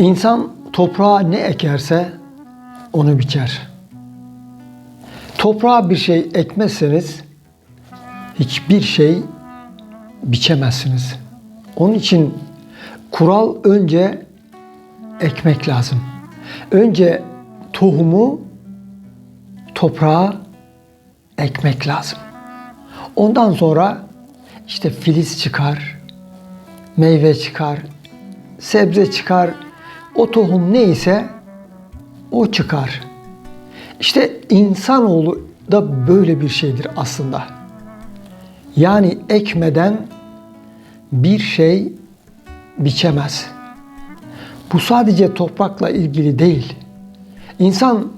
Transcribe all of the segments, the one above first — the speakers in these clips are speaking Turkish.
İnsan toprağa ne ekerse onu biçer. Toprağa bir şey ekmezseniz hiçbir şey biçemezsiniz. Onun için kural önce ekmek lazım. Önce tohumu toprağa ekmek lazım. Ondan sonra işte filiz çıkar, meyve çıkar, sebze çıkar. O tohum neyse o çıkar. İşte insanoğlu da böyle bir şeydir aslında. Yani ekmeden bir şey biçemez. Bu sadece toprakla ilgili değil. İnsan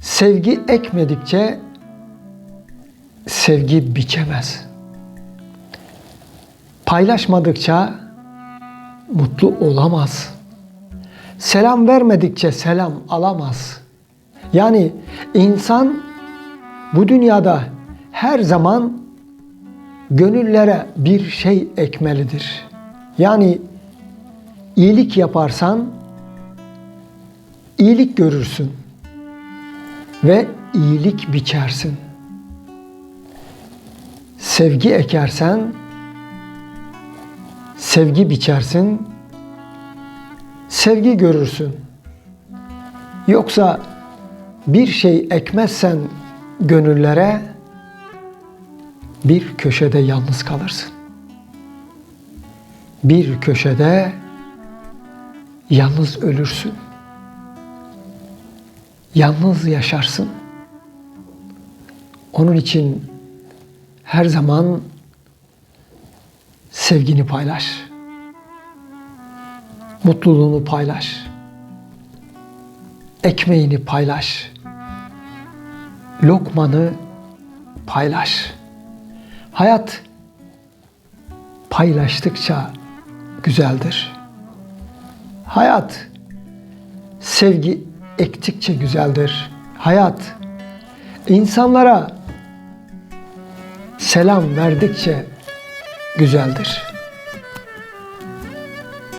sevgi ekmedikçe sevgi biçemez. Paylaşmadıkça mutlu olamaz. Selam vermedikçe selam alamaz. Yani insan bu dünyada her zaman gönüllere bir şey ekmelidir. Yani iyilik yaparsan iyilik görürsün ve iyilik biçersin. Sevgi ekersen sevgi biçersin, sevgi görürsün. Yoksa bir şey ekmezsen gönüllere bir köşede yalnız kalırsın. Bir köşede yalnız ölürsün. Yalnız yaşarsın. Onun için her zaman sevgini paylaş. Mutluluğunu paylaş. Ekmeğini paylaş. Lokmanı paylaş. Hayat paylaştıkça güzeldir. Hayat sevgi ektikçe güzeldir. Hayat insanlara selam verdikçe güzeldir.